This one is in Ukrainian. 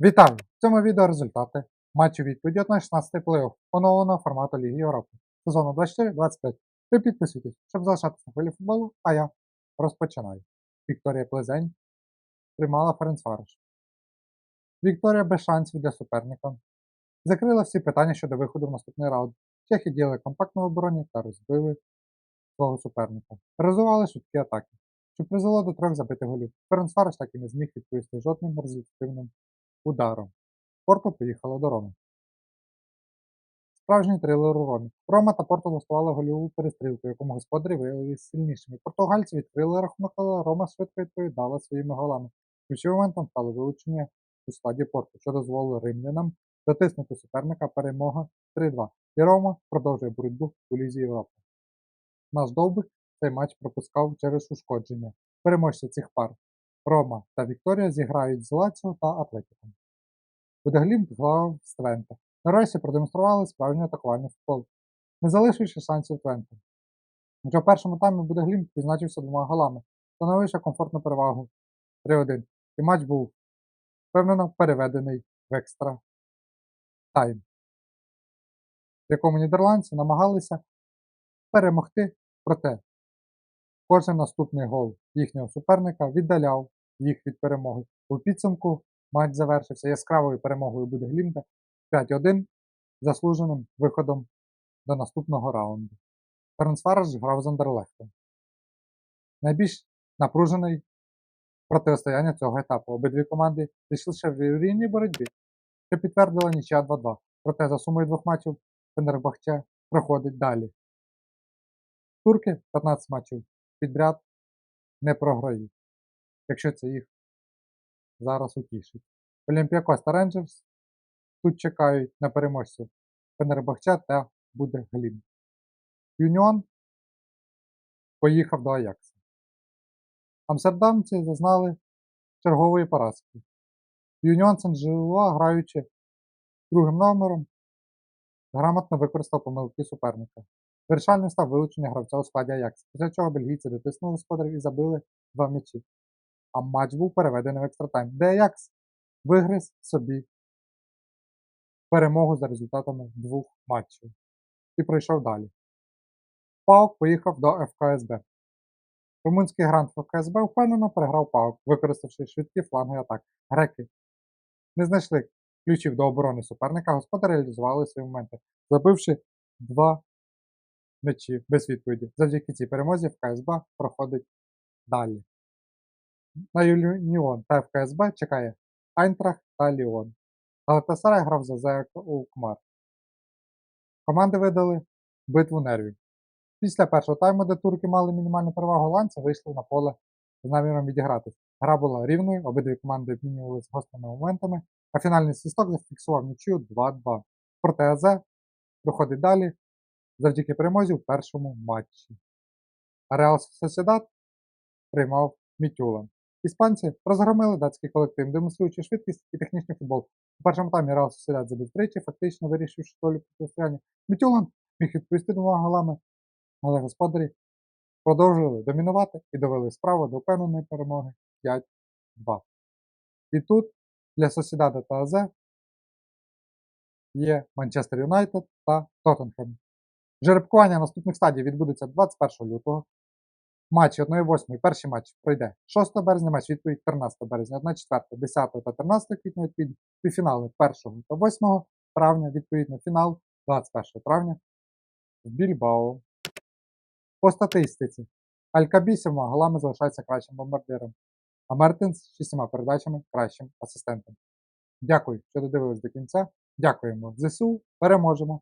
Вітаю! В цьому відео результати матчу відповіді 1-16 плей-офф оновленого формату Ліги Європи сезону 24-25. Ви підписуйтесь, щоб залишатися на хвилі футболу, а я розпочинаю. Вікторія Плезень приймала Ференцварош. Вікторія без шансів для суперника. Закрила всі питання щодо виходу в наступний раунд. Чехи діяли компактно в обороні та розбили свого суперника. Реалізували швидкі атаки, що призвело до трьох забитих голів. Ференцварош так і не зміг відповісти жодним результативним ударом. Порту поїхала до Роми. Справжній трилер у Ромі. Рома та Порту влаштували гольову перестрілку, якому господарі виявилися сильнішими. Португальці відкрили рахунок, але Рома швидко відповідала своїми голами. Ключовим моментом стало вилучення у складі Порту, що дозволило римлянам затиснути суперника перемога 3-2. І Рома продовжує боротьбу у Лізі Європи. Наш довбик цей матч пропускав через ушкодження. Переможці цих пар Рома та Вікторія зіграють з Лаціо та Атлетиком. Будеглімп грав з Твенте. Нарешті продемонстрували справжній атакувальний футбол, не залишивши шансів Твенте. Вже в першому таймі Будеглімп відзначився двома голами, становивши комфортну перевагу 3-1. І матч був впевнено переведений в екстра тайм, в якому нідерландці намагалися перемогти, проте кожен наступний гол їхнього суперника віддаляв їх від перемоги. У підсумку матч завершився яскравою перемогою Будеглімта 5-1 заслуженим виходом до наступного раунду. Ференцвараж грав з Андерлехтом. Найбільш напружений протистояння цього етапу. Обидві команди зійшли ще в рівній боротьбі, що підтвердила нічия 2-2. Проте за сумою двох матчів Фенербахче проходить далі. Турки 15 матчів підряд не програють, якщо це їх зараз утішить. Олімпіакос та Рейнджерс тут чекають на переможців Фенербахче та буде Глін. Юніон поїхав до Аякса. Амстердамці зазнали чергової поразки. Юніон Сен-Желуа, граючи другим номером, грамотно використав помилки суперника. Вирішальним став вилучення гравця у складі Аякса, після чого бельгійці дотиснули господарів і забили два м'ячі. А матч був переведений в екстратайм, де Аякс вигриз собі перемогу за результатами двох матчів і пройшов далі. Паук поїхав до ФКСБ. Румунський грант ФКСБ впевнено переграв Паук, використавши швидкі фланги атак. Греки не знайшли ключів до оборони суперника, господарі реалізували свої моменти, забивши два м'ячі без відповіді. Завдяки цій перемозі ФКСБ проходить далі. На Юніон та ФКСБ чекає Айнтрах та Ліон. Галатасарай грав за ЗЕК Укмар. Команди видали битву нервів. Після першого тайму, де турки мали мінімальну перевагу голландці, вийшли на поле з наміром відігратись. Гра була рівною, обидві команди обмінювалися гострими моментами, а фінальний свісток зафіксував нічию 2-2. Проте АЗ проходить далі завдяки перемозі в першому матчі. А Реал Сосідат приймав Мітюлан. Іспанці розгромили датський колектив, демонструючи швидкість і технічний футбол. У першому таймі Реал Сосідат забив тричі, фактично вирішивши долю протистояння. Мітюлан міг відповісти двома голами, але господарі продовжували домінувати і довели справу до впевненої перемоги 5-2. І тут для Сосідада та АЗ є Манчестер Юнайтед та Тоттенхем. Жеребкування наступних стадій відбудеться 21 лютого. Матчі 1-8, перший матч пройде 6 березня, матч відповідь 13 березня, 1 4, 10 та 13 квітня відповідь, півфінали 1 та 8 травня, відповідно, фінал 21 травня в Більбао. По статистиці. Алькабі сьома голами залишається кращим бомбардиром, а Мартин з шістьма передачами кращим асистентом. Дякую, що додивились до кінця. Дякуємо ЗСУ. Переможемо!